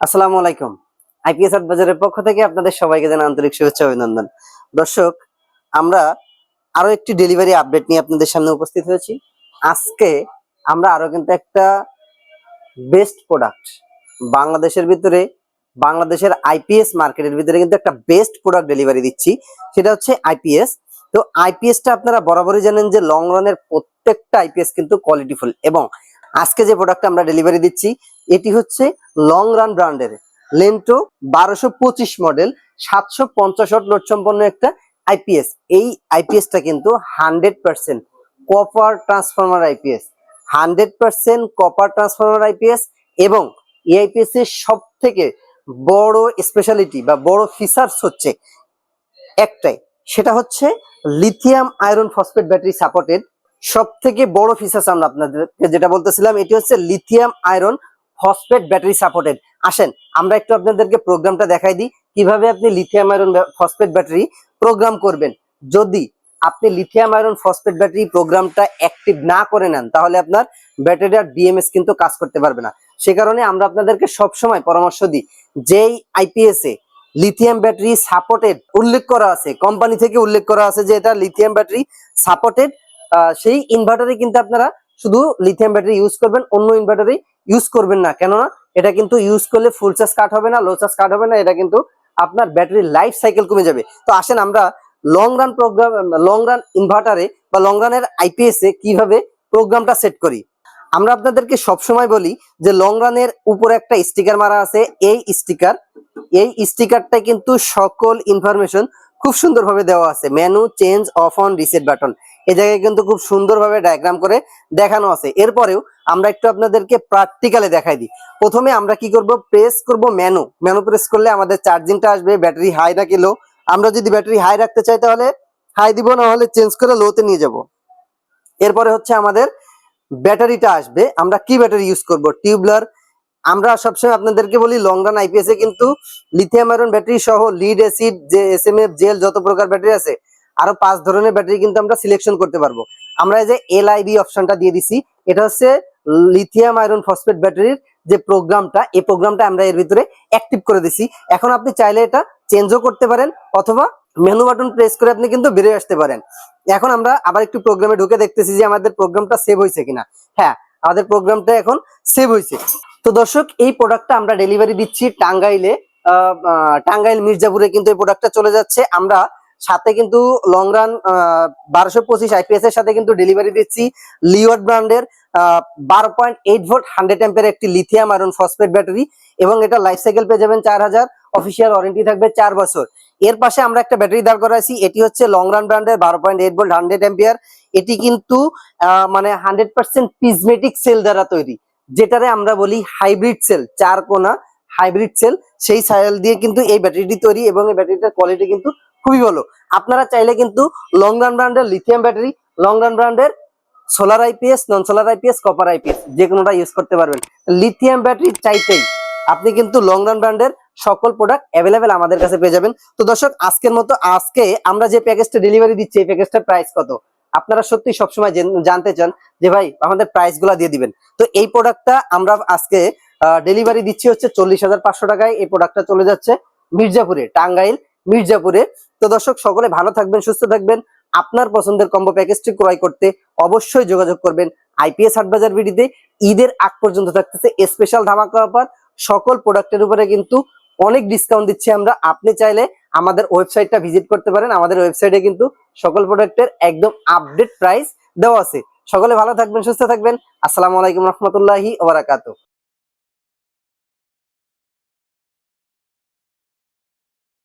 আসসালামু আলাইকুম। আইপিএস আট বাজারের পক্ষ থেকে আপনাদের সবাইকে জানাই আন্তরিক শুভেচ্ছা অভিনন্দন। দর্শক, আমরা আরও একটি ডেলিভারি আপডেট নিয়ে আপনাদের সামনে উপস্থিত হয়েছি। আজকে আমরা আরও কিন্তু একটা বেস্ট প্রোডাক্ট বাংলাদেশের ভিতরে, বাংলাদেশের আইপিএস মার্কেটের ভিতরে কিন্তু একটা বেস্ট প্রোডাক্ট ডেলিভারি দিচ্ছি। সেটা হচ্ছে আইপিএস। তো আইপিএসটা আপনারা বরাবরই জানেন যে লং রানের প্রত্যেকটা আইপিএস কিন্তু কোয়ালিটিফুল এবং আজকে যে প্রোডাক্টটা আমরা ডেলিভারি দিচ্ছি এটি হচ্ছে লং রান ব্র্যান্ডের লেন্টো বারোশো পঁচিশ মডেল সাতশো পঞ্চাশ লোড সম্পন্ন একটা আইপিএস এই আইপিএসটা কিন্তু hundred percent copper transformer IPS hundred percent copper transformer IPS এবং এই আইপিএস এর সব থেকে বড় স্পেশালিটি বা বড় ফিচার্স হচ্ছে একটাই, সেটা হচ্ছে lithium iron phosphate battery supported সব থেকে বড় ফিচার্স আমরা আপনাদেরকে যেটা বলতেছিলাম, এটি হচ্ছে lithium iron phosphate battery supported. আসেন, আমরা একটু আপনাদেরকে প্রোগ্রামটা দেখাই দিই। কীভাবে আপনি lithium iron phosphate battery program করবেন। যদি আপনি লিথিয়াম আয়রন ফসফেট ব্যাটারি প্রোগ্রামটা অ্যাক্টিভ না করে নেন, তাহলে আপনার ব্যাটারির বিএমএস কিন্তু কাজ করতে পারবে না। সে কারণে আমরা আপনাদেরকে সবসময় পরামর্শ দিই, যেই আইপিএস এ লিথিয়াম ব্যাটারি সাপোর্টেড উল্লেখ করা আছে, কোম্পানি থেকে উল্লেখ করা আছে যে এটা লিথিয়াম ব্যাটারি সাপোর্টেড সেই ইনভার্টারে কিন্তু আপনারা শুধু লিথিয়াম ব্যাটারি ইউজ করবেন, অন্য ইনভার্টারে ইউজ করবেন না। কেননা এটা কিন্তু ইউজ করলে ফুল চার্জ কাট হবে না লো চার্জ কাট হবে না, এটা কিন্তু আপনার ব্যাটারির লাইফ সাইকেল কমে যাবে। তো আসেন আমরা long run program long run ইনভার্টারে বা লং রানের আইপিএস এ কীভাবে প্রোগ্রামটা সেট করি? আমরা আপনাদেরকে সবসময় বলি যে লং রানের উপরে একটা স্টিকার মারা আছে, এই স্টিকার এই স্টিকারটা কিন্তু সকল ইনফরমেশন খুব সুন্দরভাবে দেওয়া আছে। Menu change off on reset button এই জায়গায় কিন্তু খুব সুন্দরভাবে ডায়াগ্রাম করে দেখানো আছে। এরপরেও আমরা একটু আপনাদেরকে প্র্যাকটিক্যালে দেখাই দিই। প্রথমে আমরা কি করব? প্রেস করব মেনু মেনু প্রেস করলে আমাদের চার্জিংটা আসবে ব্যাটারি হাই না লো আমরা যদি ব্যাটারি হাই রাখতে চাই তাহলে হাই দিব, না হলে চেঞ্জ করে লোতে নিয়ে যাব। এরপরে হচ্ছে আমাদের ব্যাটারিটা আসবে। আমরা কি ব্যাটারি ইউজ করব? টিউবলার আমরা সবসময় আপনাদেরকে বলি লং রান আইপিএস এ কিন্তু লিথিয়াম আয়রন ব্যাটারি সহ লিড অ্যাসিড যে এস এম এফ জেল যত প্রকার ব্যাটারি আছে আরও পাঁচ ধরনের ব্যাটারি কিন্তু আমরা সিলেকশন করতে পারব। আমরা যে এল অপশনটা দিয়ে দিছি, এটা হচ্ছে লিথিয়াম আয়রন ফসফেট ব্যাটারির যে প্রোগ্রামটা এই প্রোগ্রামটা আমরা এর ভিতরে অ্যাক্টিভ করে দিছি। এখন আপনি চাইলে এটা চেঞ্জও করতে পারেন, অথবা মেনু বাটন প্রেস করে আপনি কিন্তু বেরিয়ে আসতে পারেন। এখন আমরা আবার একটু প্রোগ্রামে ঢুকে দেখতেছি যে আমাদের প্রোগ্রামটা সেভ হয়েছে কিনা। হ্যাঁ আমাদের প্রোগ্রামটা এখন সেভ হয়েছে। তো দর্শক, এই প্রোডাক্টটা আমরা ডেলিভারি দিচ্ছি টাঙ্গাইলে টাঙ্গাইল মির্জাপুরে কিন্তু এই প্রোডাক্টটা চলে যাচ্ছে। আমরা সাথে কিন্তু লং রান বারোশো পঁচিশ আইপিএস এর সাথে কিন্তু ডেলিভারি দিচ্ছি লিওড ব্র্যান্ডের বারো point eight volt hundred ampere একটি লিথিয়াম আয়রন ফসফেট ব্যাটারি এবং এটা লাইফ সাইকেল পেয়ে যাবেন চার হাজার। অফিসিয়াল ওয়ারেন্টি থাকবে চার বছর। এর পাশে আমরা একটা ব্যাটারি দাঁড় করাইছি, এটি হচ্ছে লং রান ব্র্যান্ডের বারো point eight volt hundred ampere এটি কিন্তু মানে হান্ড্রেড পার্সেন্ট পিজমেটিক সেল দ্বারা তৈরি। যেটারে আমরা বলি হাইব্রিড সেল চার কোনা হাইব্রিড সেল সেই সেল দিয়ে কিন্তু এই ব্যাটারিটি তৈরি এবং এই ব্যাটারিটার কোয়ালিটি কিন্তু খুবই ভালো। আপনারা চাইলে কিন্তু লং রান ব্র্যান্ডের লিথিয়াম ব্যাটারি লং রান ব্র্যান্ডের solar IPS non solar IPS copper IPS যে কোনোটা ইউজ করতে পারবেন। লিথিয়াম ব্যাটারি চাইতেই আপনি কিন্তু লং রান ব্র্যান্ডের সকল প্রোডাক্ট অ্যাভেলেবেল আমাদের কাছে পেয়ে যাবেন। তো দর্শক, আজকের মতো আজকে আমরা যে প্যাকেজটা ডেলিভারি দিচ্ছি, এই প্যাকেজটার প্রাইস কত? আপনারা সত্যি সবসময় জেন- জানতে চান যে ভাই, আমাদের প্রাইসগুলা দিয়ে দিবেন। তো এই প্রোডাক্টটা আমরা আজকে ডেলিভারি দিচ্ছি হচ্ছে চল্লিশ হাজার পাঁচশো টাকায়। এই প্রোডাক্টটা চলে যাচ্ছে মির্জাপুরে, টাঙ্গাইল মির্জাপুরে। তো দর্শক, সকলে ভালো থাকবেন, সুস্থ থাকবেন। আপনার পছন্দের কম্বো প্যাকেজটি ক্রয় করতে অবশ্যই যোগাযোগ করবেন আইপিএস হাটবাজার ভিডিতে ঈদের আগ পর্যন্ত থাকতেছে স্পেশাল ধামাকা অফার সকল প্রোডাক্টের উপরে কিন্তু অনেক ডিসকাউন্ট দিচ্ছি আমরা। আপনি চাইলে আমাদের ওয়েবসাইটটা ভিজিট করতে পারেন। আমাদের ওয়েবসাইটে কিন্তু সকল প্রোডাক্টের একদম আপডেট প্রাইস দেওয়া আছে। সকলে ভালো থাকবেন, সুস্থ থাকবেন। আসসালামু আলাইকুম রহমতুল্লাহি ওবারাকাতু